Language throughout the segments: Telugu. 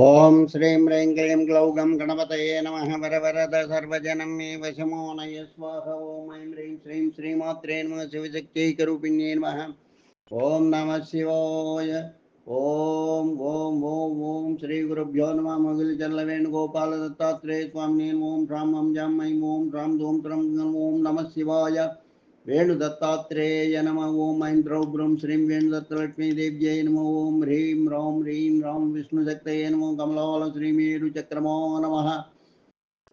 ओम श्रीं रें क्लीं ग्लौ गं गणपतये नमः वरवरद सर्वजनं मे वशमो नय, स्वाहा ओम ऐं ह्रीं श्रीं श्रीमात्रे नमः शिवशक्त्यैकरूपिण्ये नमः। ॐ नमः शिवाय, ॐ ॐ ॐ ॐ श्रीगुरुभ्यो नमः मगुलचल्लवेणुगोपालदत्तात्रेय स्वामिने ॐ ह्रां हं जां ऐं ॐ ह्रां धूं त्रं ॐ नमः शिवाय। वेणुदत्तात्रेय नम ॐ मैन्द्रौभ्रूं श्रीं वेणुदत्तलक्ष्मीदेव्यै नम ॐ ह्रीं रौं ह्रीं रौं विष्णुशक्तये नमो कमलाल श्रीमेरुचक्रमो नमः।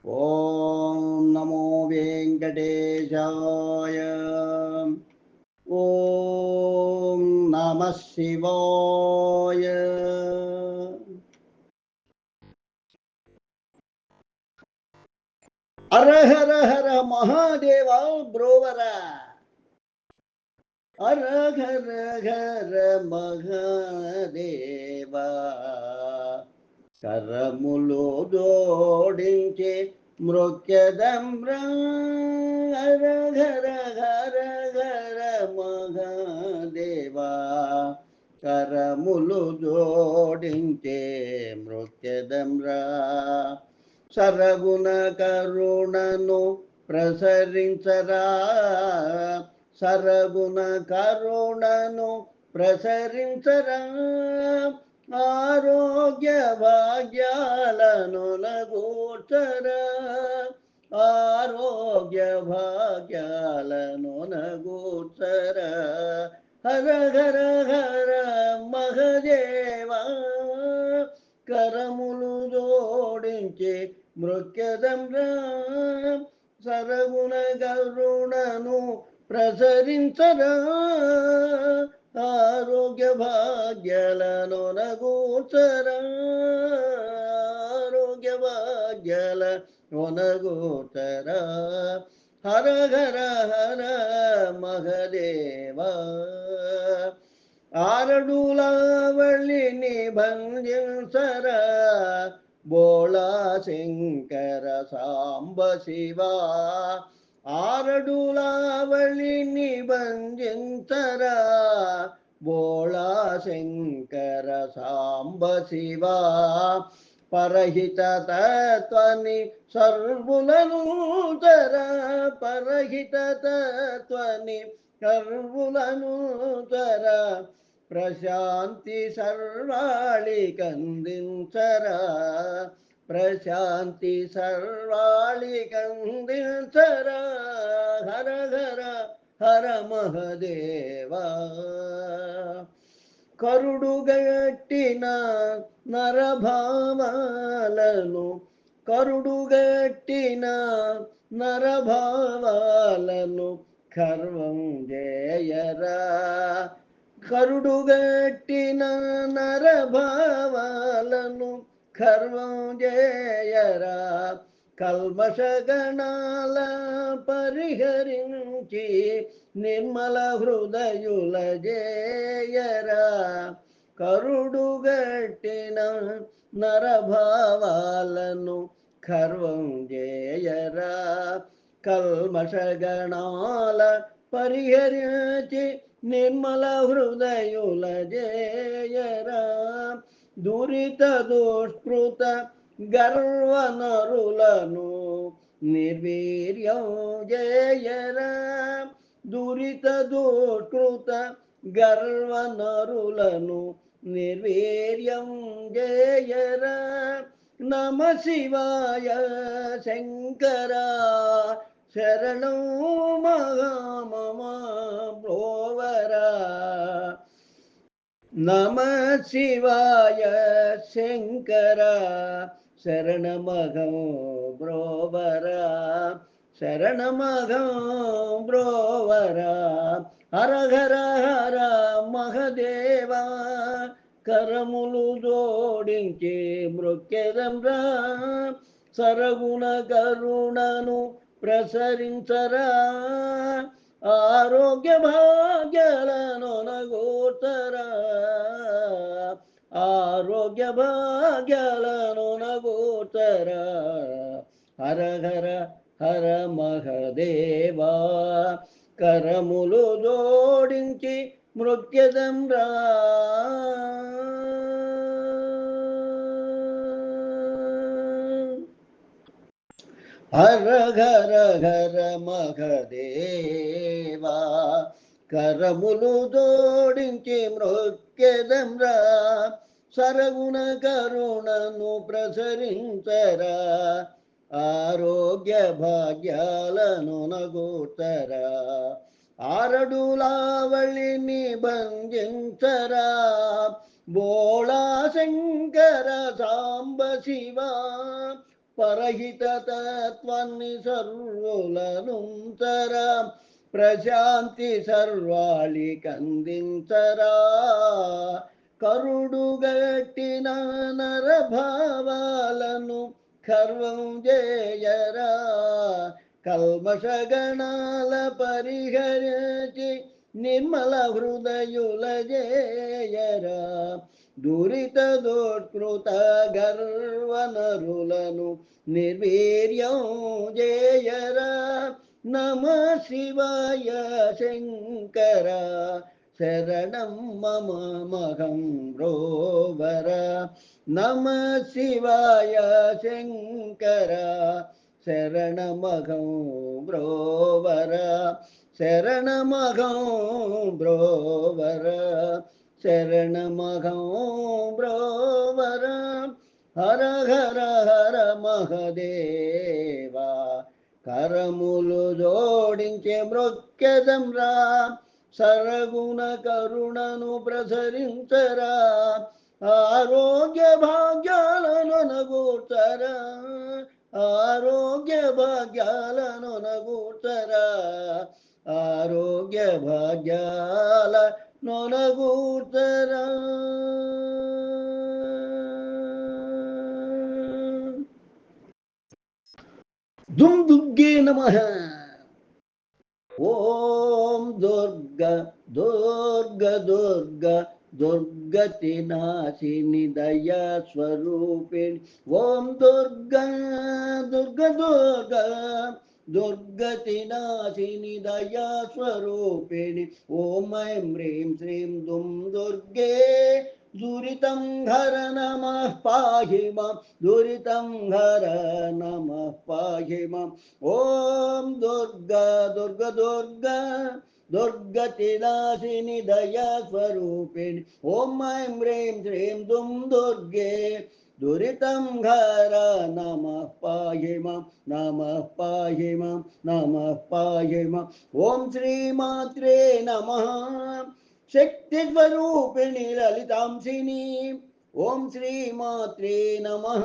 ॐ नमो वेङ्कटेशाय। ॐ नमः शिवाय। అరహర హర మహాదేవ బ్రోవర. అరహర హర మహాదేవ. కరములు జోడించి మృక్యదం హర హర హర హర మహాదేవ. కరములు జోడించే మృత్యదమ్రా సరగుణ కరుణను ప్రసరించరా. సరగుణ కరుణను ప్రసరించరా. ఆరోగ్య భాగ్యాలను నగూర్చరా. ఆరోగ్య భాగ్యాలను నగూర్చరా. హర హర ಒನಗೂತರ ಹರ ಹರ ಹರ ಮಹದೇವ ಆರಡುಲಾವಳಿ ನಿಭಂಜಿಸರ ಬೋಳಾಶಂಕರ ಸಾಂಬ ಶಿವ ಆರಡುಲಾವಳಿ ನಿಭಂಜಿಸರ ಬೋಳಾಶಂಕರ ಸಾಂಬ ಶಿವ పరహిత తత్వని సర్వులను తర పరహిత తత్వని సర్వులను తర ప్రశాంతి సర్వాళి కందించరా ప్రశాంతి సర్వాళి కందించరా హర హర హర మహదేవా. కరుడుగట్టిన నరభావాలను కరుడుగట్టిన నరభావాలను కర్వం జయరా కరుడుగట్టిన నరభావాలను కర్వం జయరా కల్మషగణాల పరిహరించి నిర్మల హృదయుల జయరా కరుడుగట్టిన నరభావాలను ఖర్వం చేయరా. కల్మషగణాల పరిహరించి నిర్మల హృదయుల జయరా. దురిత దుష్కృత గర్వనరులను నిర్వీర్యం జయరా. దురిత దుష్కృత గర్వనరులను நிர்வீரியம் ஜெயர நம சிவாய சங்கரா. சரணம் மகாமமா புரோவரா நம சிவாய சங்கரா. சரணமகம் புரோவரா சரணமகம் புரோவரா ஹரஹர ஹர மகதேவா. కరములు జోడించే మృక్కెదంరా సరగుణ కరుణను ప్రసరించరా. ఆరోగ్య భాగ్యలను నగోతరా ఆరోగ్య భాగ్యలను నగోతరా హర హర హర మహదేవా. కరములు జోడించి మృగ్యదం రా. హర ఘర ఘర మఘదేవా కరములు జోడించి మృగ్యదం రా. సరగుణ కరుణను ప్రసరించరా ఆరోగ్య భాగ్యాలను నగోతరా. ఆరడులావళిని బంధించరా బోళా శంకర సాంబ శివ పరహిత తత్వాన్ని సర్వులను తరా ప్రశాంతి సర్వాళి కందించరా. కరుడు గట్టిన నరభావాలను కర్వం జయరా. కల్మషగణాల పరిహరించి నిర్మల హృదయుల జయరా దురిత దోత్కృత గర్వనరులను నిర్వీర్యం జయరా నమ శివాయ శంకర శరణం మమ మహం రోవర నమ శివాయ శంకర శరణమగం బ్రోవర శరణమగం బ్రోవర శరణమగం బ్రోవర హర హర హర మహదేవా కరములు జోడించే మృక్యదంరా సరగుణ కరుణను ప్రసరించరా ఆరోగ్య భాగ్యాలను నగూర్చరా ಆರೋಗ್ಯ ಭಾಗ್ಯಾಲನೊನಗೂಟರ ಆರೋಗ್ಯ ಭಾಗ್ಯಾಲ ನೊನಗೂಟರ ದುಂ ದುಗ್ಗೆ ನಮಃ ಓಂ ದುರ್ಗ ದುರ್ಗ ದುರ್ಗ दुर्गतिनाशिनि दयास्वरूपिणि ओं दुर्गा, दुर्ग दुर्ग दया दयास्वरूपिणि ओम ऐं ह्रीं श्रीं दुं दुर्गे, दुरितं हर नमः पाहि माँ, दुरितं हर नमः पाहि माँ। ॐ दुर्गा, दुर्ग दुर्ग दुर्गतिनाशिनि दयास्वरूपिणि ॐ ऐं ह्रीं श्रीं दुं दुर्गे। दुरितं हर नमः पाहि माँ, नमः पाहि माँ, नमः पाहि माम् ॐ श्रीमात्रे नमः। शक्तिस्वरूपिणि ललितांसिनी। ॐ श्रीमात्रे नमः।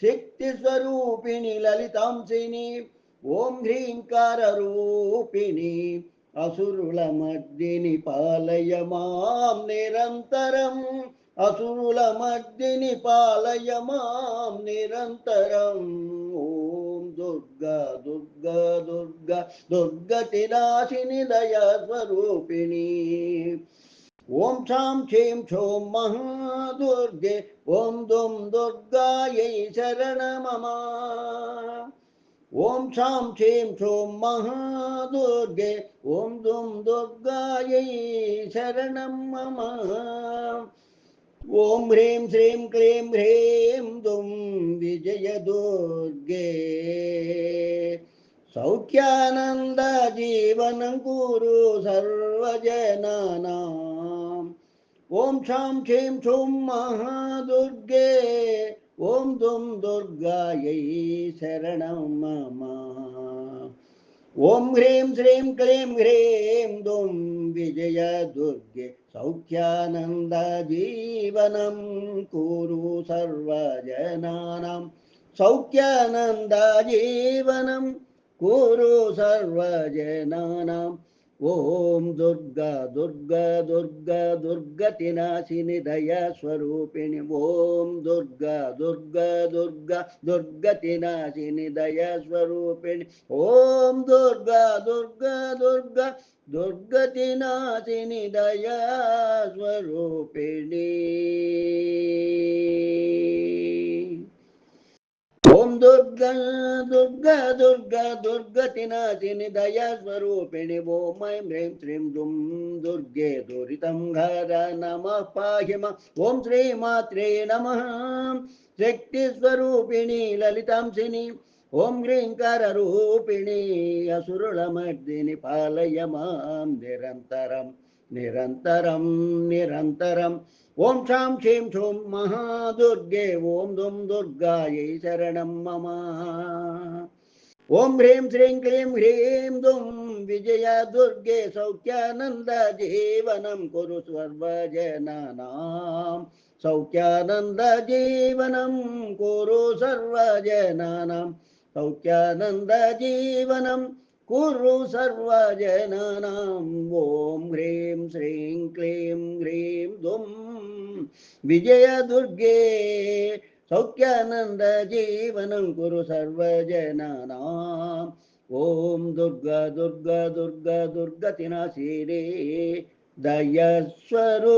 शक्तिस्वरूपिणि ललितांसिनी। ॐ ह्रीङ्काररूपिणि అసురుల మద్దిని పాలయ మాం నిరంతరం. అసురుల మద్దిని పాలయ మాం నిరంతరం. ఓం దుర్గా దుర్గా దుర్గా దుర్గతి రాశిని దయా స్వరూపిణి. ఓం సాం క్షేం క్షోం మహాదుర్గే. ఓం దుం దుర్గాయై శరణమమా. ॐ शां क्षीं क्षों महादुर्गे ॐ दुं दुर्गायै शरणं मम। ॐ ह्रीं श्रीं क्लीं ह्रीं दुं विजयदुर्गे सौख्यानन्दजीवनं कुरु सर्वजनानाम् ॐ शां क्षीं क्षुं महादुर्गे ஓம் தோம் துர்காயை சரணம் மாமா. ஓம் ஹ்ரீம் ஸ்ரீம் க்ளீம் ஹ்ரீம் தோம் விஜய துர்கே சௌக்கியானந்த ஜீவனம் கூரு சர்வஜனானாம். சௌக்கியானந்த ஜீவனம் கூரு சர்வஜனானாம். ॐ दुर्गा दुर्गा दुर्गा दुर्गतिनाशिनि दयास्वरूपिणि ॐ दुर्गा दुर्गा दुर्गा दुर्गतिनाशिनि दयास्वरूपिणि ॐ दुर्गा दुर्गा दुर्गा दुर्गतिनाशिनि दयास्वरूपिणि ఓం దుర్గా దుర్గా దుర్గా దుర్గతినాశిని దయాస్వరూపిణి ఓం ఐం హ్రీం శ్రీం దుం దుర్గే దురితం ఘర నమ పాహిమ. ఓం శ్రీమాత్రే నమ. శక్తి స్వరూపిణి లలితాంశిని. ఓం హ్రీంకర రూపిణి అసురులమర్దిని పాలయ మాం నిరంతరం నిరంతరం నిరంతరం. ओम चाम क्षीं क्षूं महादुर्गे, ओम दुम दुर्गायै शरणं मम। ओम ह्रीं श्रीं क्लीं ह्रीं दुं विजया दुर्गे सौख्यानन्द जीवनं कुरु सर्वजनानां। सौख्यानन्द जीवनं कुरु सर्वजनानां। सौख्यानन्द जीवनं कुरु सर्वजनानाम् ॐ ह्रीं श्रीं क्लीं ह्रीं दुं विजयदुर्गे सौख्यानन्दजीवनं कुरु सर्वजनानाम् ॐ दुर्ग दुर्ग दुर्ग दुर्गतिनाशिरे దయస్వరూపిణి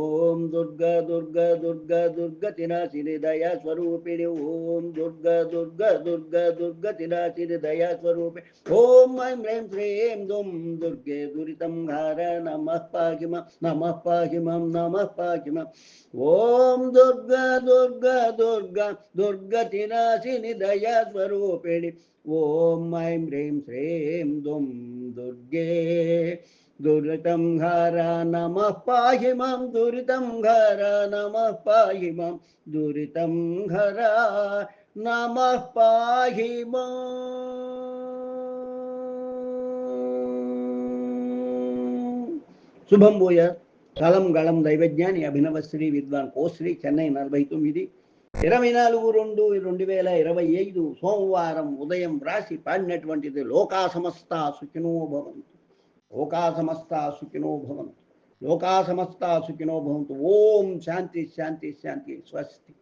ఓం దుర్గా దుర్గా దుర్గా దుర్గతి నాశిని దయాస్వరూపిణి ఓం దుర్గా దుర్గా దుర్గా దుర్గతి నాశిని దయాస్వరూపి ఓం ఐం హ్రీం శ్రీం దుం దుర్గే దురితం హార నమః పాహిమ నమః పాహిమం నమః పాహిమం ఓం దుర్గా దుర్గా దుర్గా దుర్గతి నాశిని దయాస్వరూపిణి ఓం ఐం హ్రీం శ్రీం దుం దుర్గే దురితం హర నమ పాహి మాం దురితం హర నమ పాహి మాం దురితం హర నమ పాహి శుభం భూయ కలం గళం దైవజ్ఞాని అభినవ శ్రీ విద్వాన్ కోశ్రీ చెన్నై నలభై తొమ్మిది ఇరవై నాలుగు రెండు రెండు వేల ఇరవై ఐదు సోమవారం ఉదయం రాసి పాడినటువంటిది లోకా సమస్త సుఖినో భవంతు లోకా సమస్త సుఖినో భవంతు. లోకా సమస్త సుఖినో భవంతు. ఓం శాంతి శాంతి శాంతి. స్వస్తి.